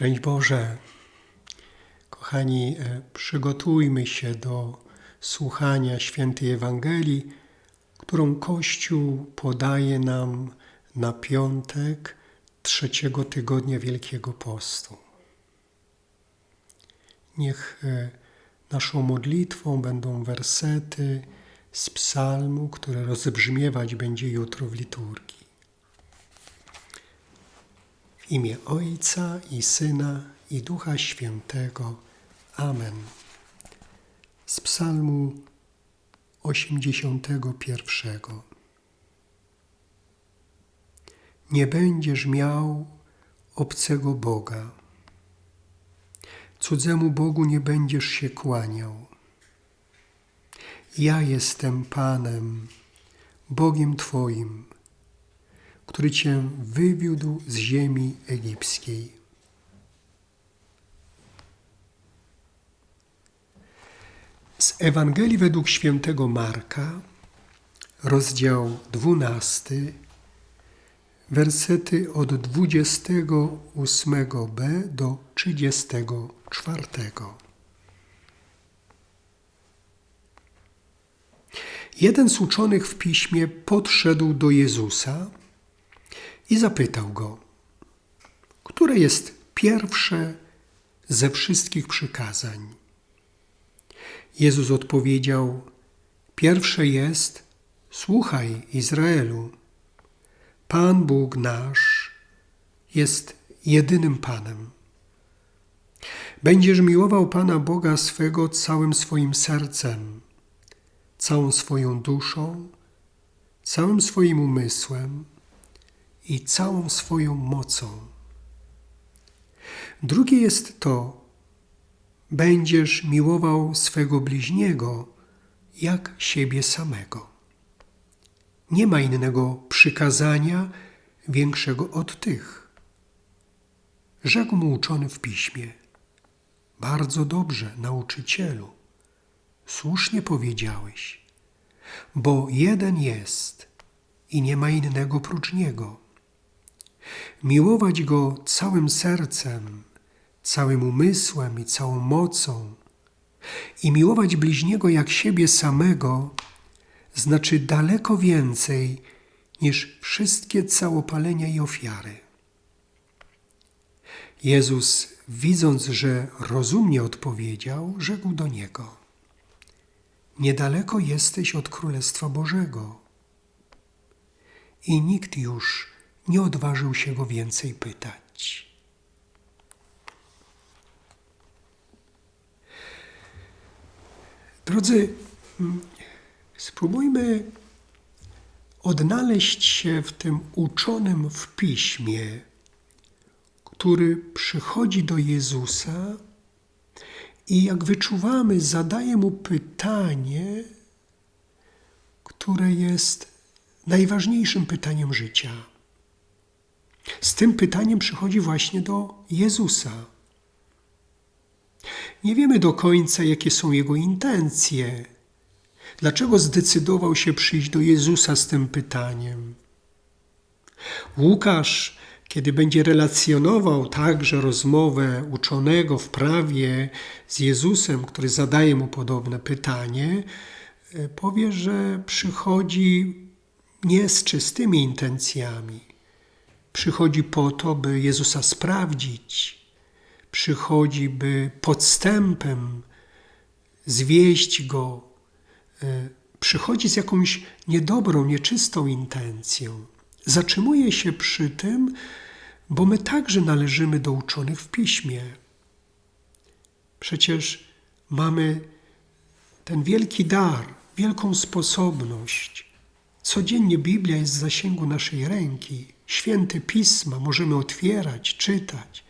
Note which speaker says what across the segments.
Speaker 1: Szczęść Boże. Kochani, e, przygotujmy się do słuchania świętej Ewangelii, którą Kościół podaje nam na piątek trzeciego tygodnia Wielkiego Postu. Niech e, naszą modlitwą będą wersety z psalmu, które rozbrzmiewać będzie jutro w liturgii. W imię Ojca i Syna i Ducha Świętego. Amen. Z Psalmu 81. Nie będziesz miał obcego Boga. Cudzemu Bogu nie będziesz się kłaniał. Ja jestem Panem, Bogiem Twoim który Cię wywiódł z ziemi egipskiej. Z Ewangelii według świętego Marka, rozdział 12, wersety od 28b do 34. Jeden z uczonych w piśmie podszedł do Jezusa i zapytał go, które jest pierwsze ze wszystkich przykazań. Jezus odpowiedział: Pierwsze jest: Słuchaj, Izraelu. Pan Bóg nasz jest jedynym Panem. Będziesz miłował Pana Boga swego całym swoim sercem, całą swoją duszą, całym swoim umysłem i całą swoją mocą. Drugie jest to, będziesz miłował swego bliźniego jak siebie samego. Nie ma innego przykazania większego od tych. Rzekł mu uczony w piśmie: Bardzo dobrze, nauczycielu. Słusznie powiedziałeś, bo jeden jest i nie ma innego prócz niego miłować Go całym sercem, całym umysłem i całą mocą i miłować bliźniego jak siebie samego, znaczy daleko więcej niż wszystkie całopalenia i ofiary. Jezus, widząc, że rozumnie odpowiedział, rzekł do niego: Niedaleko jesteś od Królestwa Bożego. I nikt już nie odważył się go więcej pytać. Drodzy, mm, spróbujmy odnaleźć się w tym uczonym w piśmie, który przychodzi do Jezusa i jak wyczuwamy, zadaje mu pytanie, które jest najważniejszym pytaniem życia. Z tym pytaniem przychodzi właśnie do Jezusa. Nie wiemy do końca, jakie są jego intencje. Dlaczego zdecydował się przyjść do Jezusa z tym pytaniem? Łukasz, kiedy będzie relacjonował także rozmowę uczonego w prawie z Jezusem, który zadaje mu podobne pytanie, powie, że przychodzi nie z czystymi intencjami Przychodzi po to, by Jezusa sprawdzić. Przychodzi, by podstępem zwieść Go. E, przychodzi z jakąś niedobrą, nieczystą intencją. Zatrzymuje się przy tym, bo my także należymy do uczonych w piśmie. Przecież mamy ten wielki dar, wielką sposobność. Codziennie Biblia jest w zasięgu naszej ręki święte pisma możemy otwierać, czytać.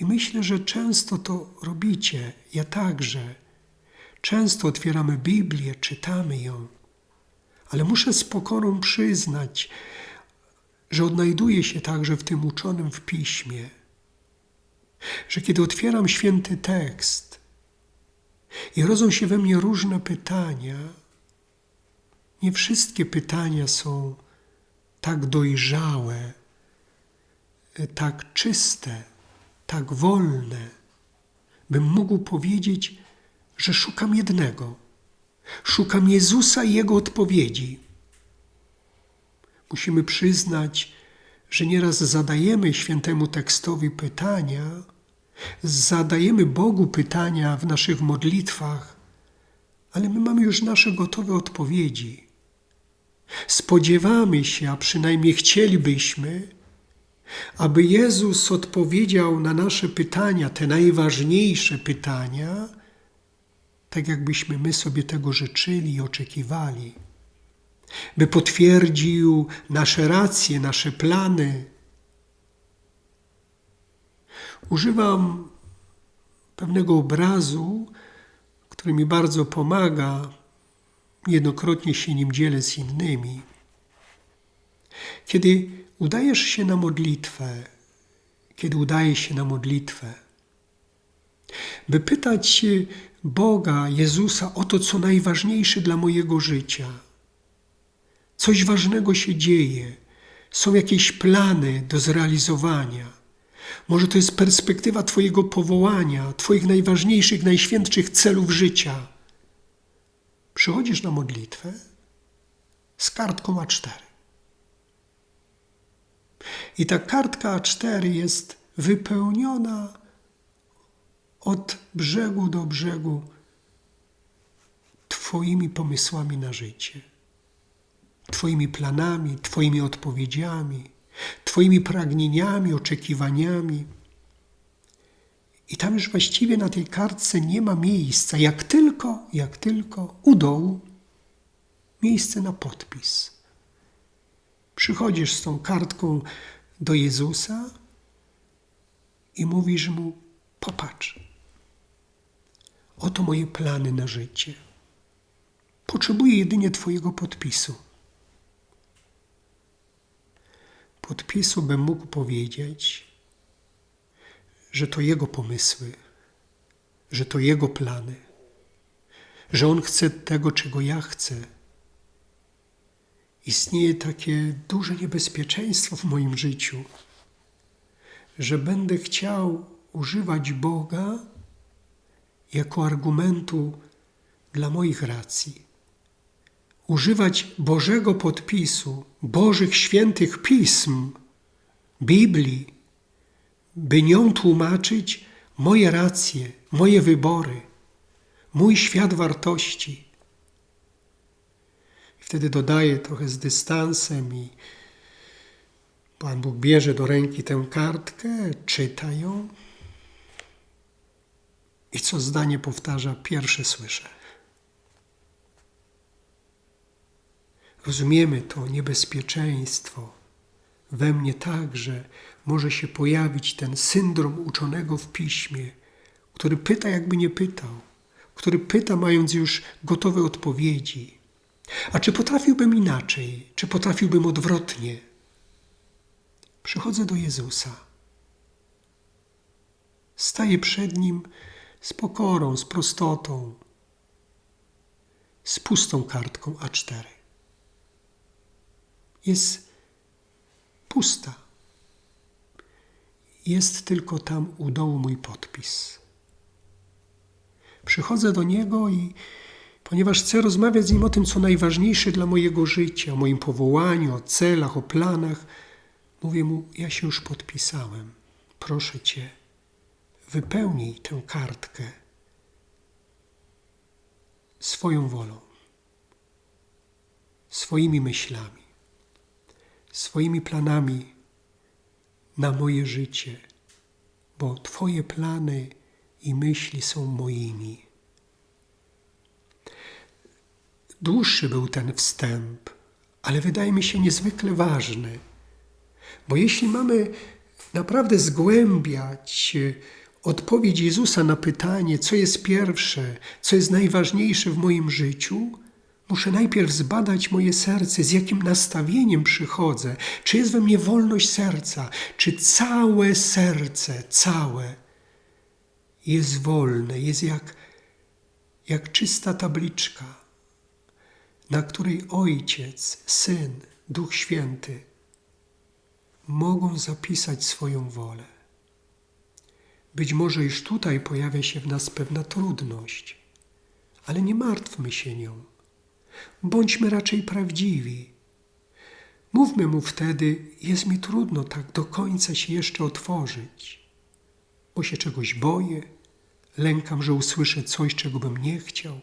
Speaker 1: I myślę, że często to robicie, ja także. Często otwieramy Biblię, czytamy ją, ale muszę z pokorą przyznać, że odnajduję się także w tym uczonym w piśmie, że kiedy otwieram święty tekst i rodzą się we mnie różne pytania, nie wszystkie pytania są tak dojrzałe, tak czyste, tak wolne, bym mógł powiedzieć, że szukam jednego. Szukam Jezusa i Jego odpowiedzi. Musimy przyznać, że nieraz zadajemy świętemu tekstowi pytania, zadajemy Bogu pytania w naszych modlitwach, ale my mamy już nasze gotowe odpowiedzi. Spodziewamy się, a przynajmniej chcielibyśmy, aby Jezus odpowiedział na nasze pytania, te najważniejsze pytania, tak jakbyśmy my sobie tego życzyli i oczekiwali, by potwierdził nasze racje, nasze plany. Używam pewnego obrazu, który mi bardzo pomaga, jednokrotnie się nim dzielę z innymi. Kiedy udajesz się na modlitwę, kiedy udaje się na modlitwę, by pytać Boga, Jezusa o to, co najważniejsze dla mojego życia. Coś ważnego się dzieje, są jakieś plany do zrealizowania. Może to jest perspektywa Twojego powołania, Twoich najważniejszych, najświętszych celów życia. Przychodzisz na modlitwę z kartką A4. I ta kartka A4 jest wypełniona od brzegu do brzegu Twoimi pomysłami na życie, Twoimi planami, Twoimi odpowiedziami, Twoimi pragnieniami, oczekiwaniami. I tam już właściwie na tej kartce nie ma miejsca, jak tylko, jak tylko u dołu miejsce na podpis. Przychodzisz z tą kartką do Jezusa i mówisz mu: Popatrz, oto moje plany na życie. Potrzebuję jedynie Twojego podpisu. Podpisu bym mógł powiedzieć, że to Jego pomysły, że to Jego plany, że On chce tego, czego ja chcę. Istnieje takie duże niebezpieczeństwo w moim życiu, że będę chciał używać Boga jako argumentu dla moich racji. Używać Bożego podpisu, Bożych świętych pism, Biblii, by nią tłumaczyć moje racje, moje wybory, mój świat wartości. I wtedy dodaję trochę z dystansem i Pan Bóg bierze do ręki tę kartkę, czyta ją i co zdanie powtarza, pierwsze słyszę. Rozumiemy to niebezpieczeństwo. We mnie także może się pojawić ten syndrom uczonego w piśmie, który pyta, jakby nie pytał, który pyta, mając już gotowe odpowiedzi. A czy potrafiłbym inaczej? Czy potrafiłbym odwrotnie? Przychodzę do Jezusa. Staję przed Nim z pokorą, z prostotą, z pustą kartką A4. Jest pusta. Jest tylko tam u dołu mój podpis. Przychodzę do Niego i ponieważ chcę rozmawiać z Nim o tym, co najważniejsze dla mojego życia, o moim powołaniu, o celach, o planach, mówię Mu, ja się już podpisałem. Proszę Cię, wypełnij tę kartkę swoją wolą, swoimi myślami, swoimi planami na moje życie, bo Twoje plany i myśli są moimi. Dłuższy był ten wstęp, ale wydaje mi się niezwykle ważny, bo jeśli mamy naprawdę zgłębiać odpowiedź Jezusa na pytanie, co jest pierwsze, co jest najważniejsze w moim życiu, muszę najpierw zbadać moje serce, z jakim nastawieniem przychodzę, czy jest we mnie wolność serca, czy całe serce, całe jest wolne, jest jak, jak czysta tabliczka, na której Ojciec, Syn, Duch Święty mogą zapisać swoją wolę. Być może już tutaj pojawia się w nas pewna trudność, ale nie martwmy się nią. Bądźmy raczej prawdziwi. Mówmy mu wtedy, jest mi trudno tak do końca się jeszcze otworzyć, bo się czegoś boję, lękam, że usłyszę coś, czego bym nie chciał,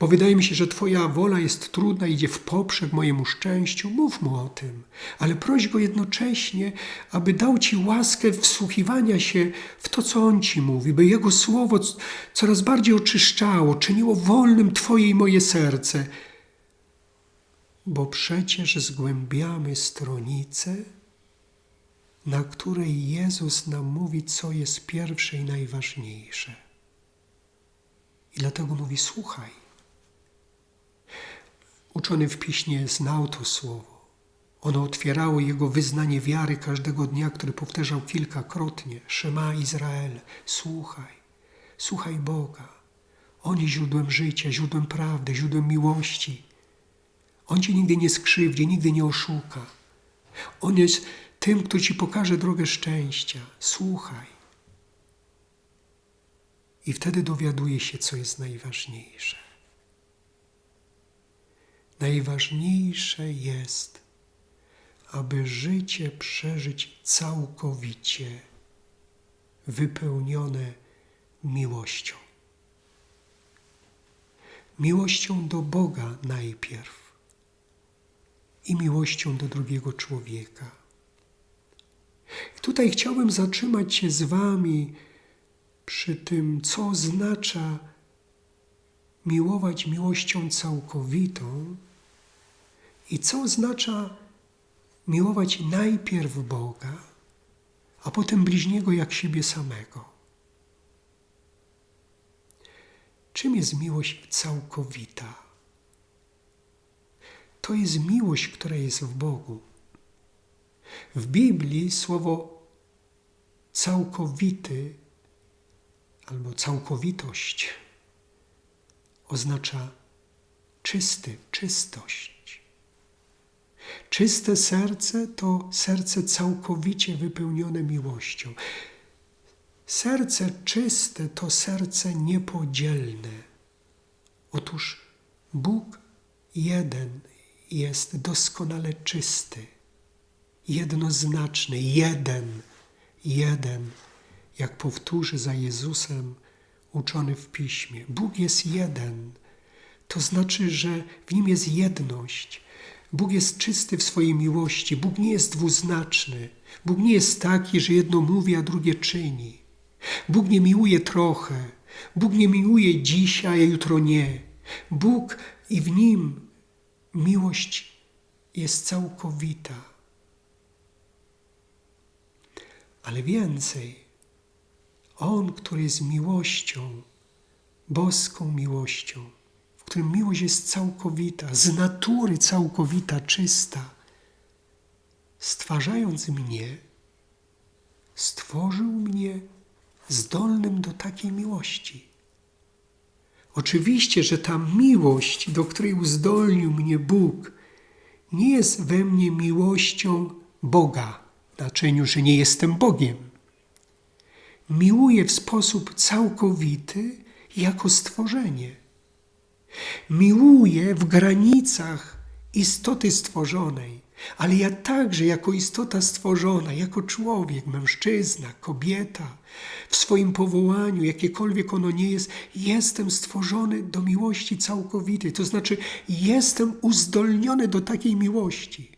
Speaker 1: bo wydaje mi się, że Twoja wola jest trudna, idzie w poprzek mojemu szczęściu. Mów mu o tym, ale proś go jednocześnie, aby dał Ci łaskę wsłuchiwania się w to, co On Ci mówi, by Jego słowo coraz bardziej oczyszczało, czyniło wolnym Twoje i moje serce bo przecież zgłębiamy stronicę, na której Jezus nam mówi, co jest pierwsze i najważniejsze. I dlatego mówi: Słuchaj. Uczony w piśmie znał to słowo. Ono otwierało jego wyznanie wiary każdego dnia, który powtarzał kilkakrotnie: Szema Izrael, słuchaj, słuchaj Boga. On jest źródłem życia, źródłem prawdy, źródłem miłości. On cię nigdy nie skrzywdzi, nigdy nie oszuka. On jest tym, kto ci pokaże drogę szczęścia. Słuchaj. I wtedy dowiaduje się, co jest najważniejsze. Najważniejsze jest, aby życie przeżyć całkowicie, wypełnione miłością. Miłością do Boga najpierw i miłością do drugiego człowieka. I tutaj chciałbym zatrzymać się z Wami przy tym, co oznacza miłować miłością całkowitą i co oznacza miłować najpierw Boga, a potem bliźniego jak siebie samego. Czym jest miłość całkowita? To jest miłość, która jest w Bogu. W Biblii słowo całkowity albo całkowitość oznacza czysty, czystość. Czyste serce to serce całkowicie wypełnione miłością. Serce czyste to serce niepodzielne. Otóż Bóg jeden jest doskonale czysty, jednoznaczny, jeden, jeden, jak powtórzy za Jezusem uczony w piśmie. Bóg jest jeden. To znaczy, że w nim jest jedność. Bóg jest czysty w swojej miłości. Bóg nie jest dwuznaczny. Bóg nie jest taki, że jedno mówi, a drugie czyni. Bóg nie miłuje trochę. Bóg nie miłuje dzisiaj, a jutro nie. Bóg i w nim Miłość jest całkowita. Ale więcej, On, który jest miłością, boską miłością, w którym miłość jest całkowita, z natury całkowita, czysta, stwarzając mnie, stworzył mnie zdolnym do takiej miłości. Oczywiście, że ta miłość, do której uzdolnił mnie Bóg, nie jest we mnie miłością Boga, w znaczeniu, że nie jestem Bogiem. Miłuję w sposób całkowity jako stworzenie. Miłuję w granicach istoty stworzonej, ale ja także jako istota stworzona, jako człowiek, mężczyzna, kobieta, w swoim powołaniu, jakiekolwiek ono nie jest, jestem stworzony do miłości całkowitej. To znaczy, jestem uzdolniony do takiej miłości.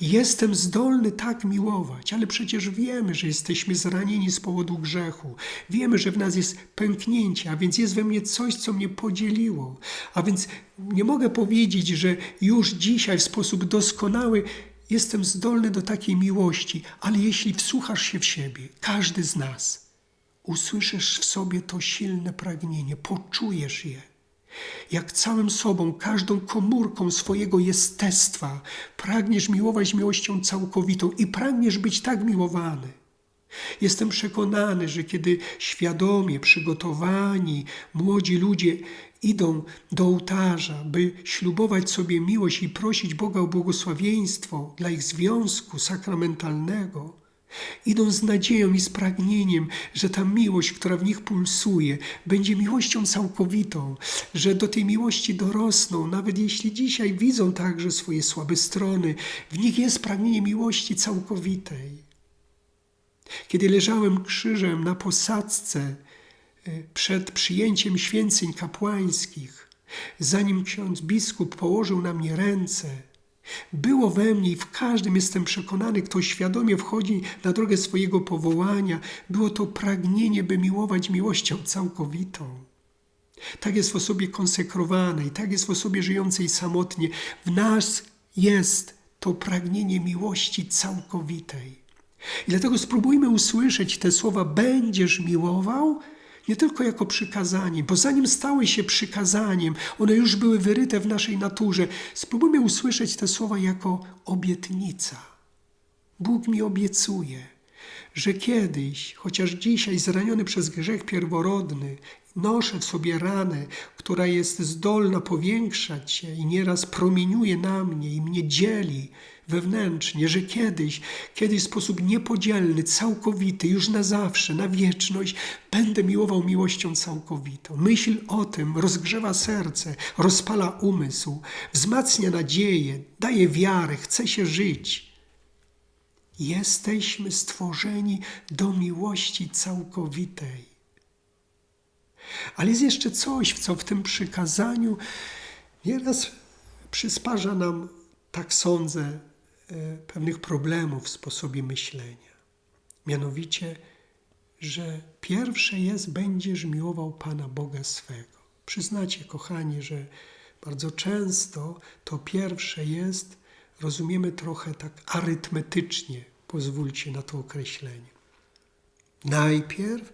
Speaker 1: Jestem zdolny tak miłować, ale przecież wiemy, że jesteśmy zranieni z powodu grzechu. Wiemy, że w nas jest pęknięcie, a więc jest we mnie coś, co mnie podzieliło. A więc nie mogę powiedzieć, że już dzisiaj w sposób doskonały jestem zdolny do takiej miłości, ale jeśli wsłuchasz się w siebie, każdy z nas, usłyszysz w sobie to silne pragnienie, poczujesz je jak całym sobą, każdą komórką swojego jestestwa pragniesz miłować miłością całkowitą i pragniesz być tak miłowany. Jestem przekonany, że kiedy świadomie przygotowani młodzi ludzie idą do ołtarza, by ślubować sobie miłość i prosić Boga o błogosławieństwo dla ich związku sakramentalnego, Idą z nadzieją i z pragnieniem, że ta miłość, która w nich pulsuje, będzie miłością całkowitą, że do tej miłości dorosną, nawet jeśli dzisiaj widzą także swoje słabe strony, w nich jest pragnienie miłości całkowitej. Kiedy leżałem krzyżem na posadzce y, przed przyjęciem święceń kapłańskich, zanim ksiądz biskup położył na mnie ręce, było we mnie i w każdym jestem przekonany, kto świadomie wchodzi na drogę swojego powołania, było to pragnienie, by miłować miłością całkowitą. Tak jest w osobie konsekrowanej, tak jest w osobie żyjącej samotnie. W nas jest to pragnienie miłości całkowitej. I dlatego spróbujmy usłyszeć te słowa: Będziesz miłował, nie tylko jako przykazanie, bo zanim stały się przykazaniem, one już były wyryte w naszej naturze. Spróbujmy usłyszeć te słowa jako obietnica. Bóg mi obiecuje, że kiedyś, chociaż dzisiaj zraniony przez grzech pierworodny, noszę w sobie ranę, która jest zdolna powiększać się i nieraz promieniuje na mnie i mnie dzieli wewnętrznie, że kiedyś, kiedyś w sposób niepodzielny, całkowity, już na zawsze, na wieczność, będę miłował miłością całkowitą. Myśl o tym rozgrzewa serce, rozpala umysł, wzmacnia nadzieję, daje wiarę, chce się żyć. Jesteśmy stworzeni do miłości całkowitej. Ale jest jeszcze coś, co w tym przykazaniu nieraz przysparza nam, tak sądzę, e, pewnych problemów w sposobie myślenia. Mianowicie, że pierwsze jest, będziesz miłował Pana Boga swego. Przyznacie, kochani, że bardzo często to pierwsze jest, rozumiemy trochę tak arytmetycznie, pozwólcie na to określenie. Najpierw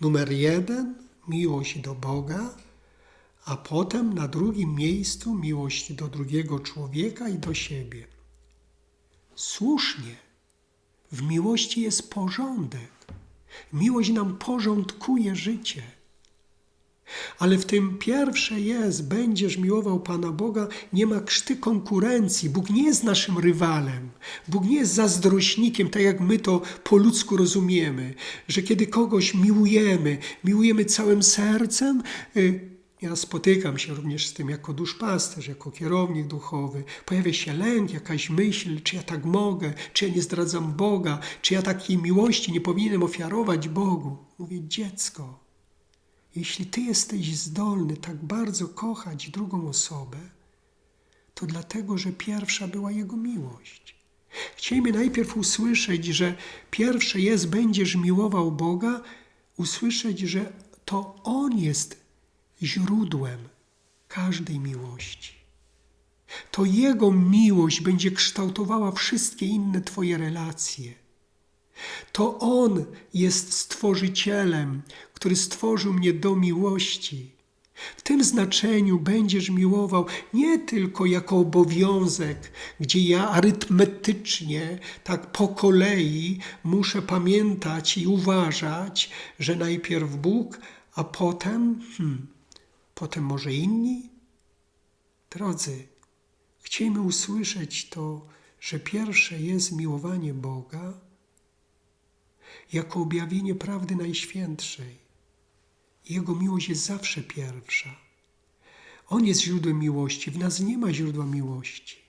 Speaker 1: numer jeden miłość do Boga, a potem na drugim miejscu miłość do drugiego człowieka i do siebie. Słusznie, w miłości jest porządek. Miłość nam porządkuje życie. Ale w tym pierwsze jest, będziesz miłował Pana Boga, nie ma krzty konkurencji. Bóg nie jest naszym rywalem. Bóg nie jest zazdrośnikiem, tak jak my to po ludzku rozumiemy, że kiedy kogoś miłujemy, miłujemy całym sercem, y, ja spotykam się również z tym jako duszpasterz, jako kierownik duchowy. Pojawia się lęk, jakaś myśl, czy ja tak mogę, czy ja nie zdradzam Boga, czy ja takiej miłości nie powinienem ofiarować Bogu. Mówię, dziecko, jeśli Ty jesteś zdolny tak bardzo kochać drugą osobę, to dlatego, że pierwsza była Jego miłość. Chcielibyśmy najpierw usłyszeć, że pierwsze jest, będziesz miłował Boga, usłyszeć, że to On jest źródłem każdej miłości. To Jego miłość będzie kształtowała wszystkie inne Twoje relacje. To On jest stworzycielem, który stworzył mnie do miłości. W tym znaczeniu będziesz miłował nie tylko jako obowiązek, gdzie ja arytmetycznie, tak po kolei muszę pamiętać i uważać, że najpierw Bóg, a potem, hmm, potem może inni? Drodzy, chcielibyśmy usłyszeć to, że pierwsze jest miłowanie Boga jako objawienie prawdy najświętszej jego miłość jest zawsze pierwsza. On jest źródłem miłości, w nas nie ma źródła miłości.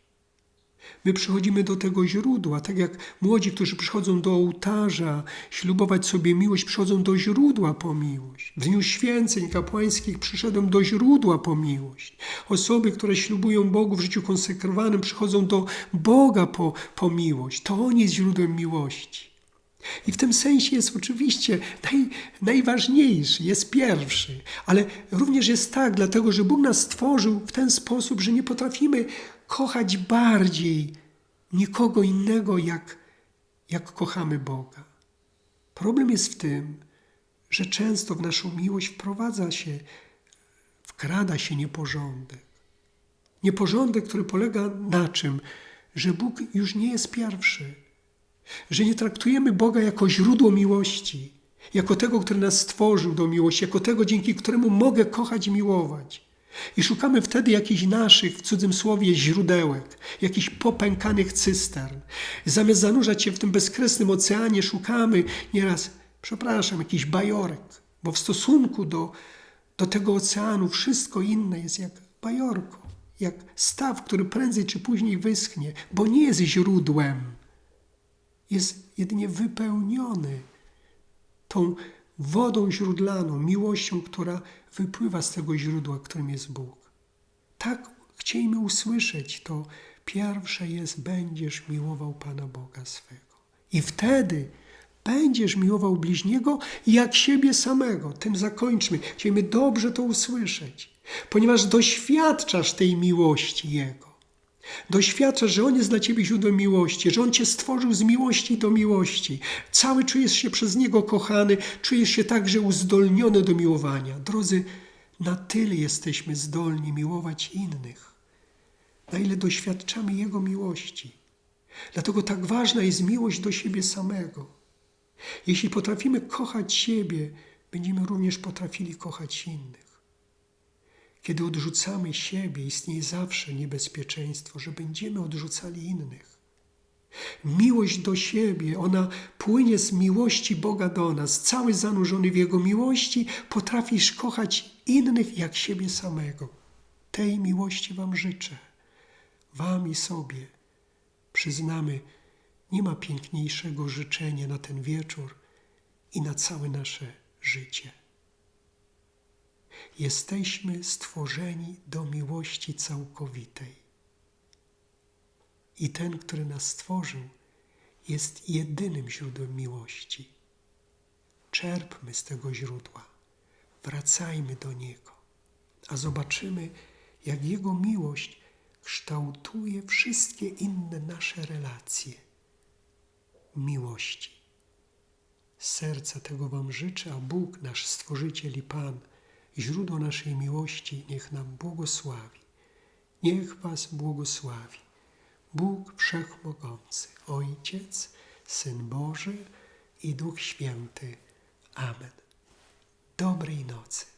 Speaker 1: My przychodzimy do tego źródła, tak jak młodzi, którzy przychodzą do ołtarza, ślubować sobie miłość, przychodzą do źródła po miłość. W dniu święceń kapłańskich przyszedłem do źródła po miłość. Osoby, które ślubują Bogu w życiu konsekrowanym, przychodzą do Boga po, po miłość. To On jest źródłem miłości. I w tym sensie jest oczywiście naj, najważniejszy, jest pierwszy, ale również jest tak, dlatego że Bóg nas stworzył w ten sposób, że nie potrafimy kochać bardziej nikogo innego, jak, jak kochamy Boga. Problem jest w tym, że często w naszą miłość wprowadza się, wkrada się nieporządek. Nieporządek, który polega na czym? Że Bóg już nie jest pierwszy że nie traktujemy Boga jako źródło miłości, jako tego, który nas stworzył do miłości, jako tego, dzięki któremu mogę kochać i miłować. I szukamy wtedy jakichś naszych, w cudzym słowie, źródełek, jakichś popękanych cystern. Zamiast zanurzać się w tym bezkresnym oceanie, szukamy nieraz, przepraszam, jakichś bajorek, bo w stosunku do, do tego oceanu wszystko inne jest jak bajorko, jak staw, który prędzej czy później wyschnie, bo nie jest źródłem, jest jedynie wypełniony tą wodą źródlaną, miłością, która wypływa z tego źródła, którym jest Bóg. Tak chcielibyśmy usłyszeć to. Pierwsze jest, będziesz miłował Pana Boga swego. I wtedy będziesz miłował bliźniego jak siebie samego. Tym zakończmy. Chcielibyśmy dobrze to usłyszeć, ponieważ doświadczasz tej miłości Jego. Doświadczasz, że On jest dla Ciebie źródłem miłości, że On Cię stworzył z miłości do miłości. Cały czujesz się przez Niego kochany, czujesz się także uzdolniony do miłowania. Drodzy, na tyle jesteśmy zdolni miłować innych, na ile doświadczamy Jego miłości. Dlatego tak ważna jest miłość do siebie samego. Jeśli potrafimy kochać siebie, będziemy również potrafili kochać innych. Kiedy odrzucamy siebie, istnieje zawsze niebezpieczeństwo, że będziemy odrzucali innych. Miłość do siebie, ona płynie z miłości Boga do nas. Cały zanurzony w Jego miłości, potrafisz kochać innych jak siebie samego. Tej miłości Wam życzę. Wam i sobie. Przyznamy, nie ma piękniejszego życzenia na ten wieczór i na całe nasze życie. Jesteśmy stworzeni do miłości całkowitej. I ten, który nas stworzył, jest jedynym źródłem miłości. Czerpmy z tego źródła, wracajmy do Niego, a zobaczymy, jak Jego miłość kształtuje wszystkie inne nasze relacje miłości. Serca tego Wam życzę, a Bóg, nasz Stworzyciel i Pan, źródło naszej miłości, niech nam błogosławi. Niech Was błogosławi. Bóg Wszechmogący, Ojciec, Syn Boży i Duch Święty. Amen. Dobrej nocy.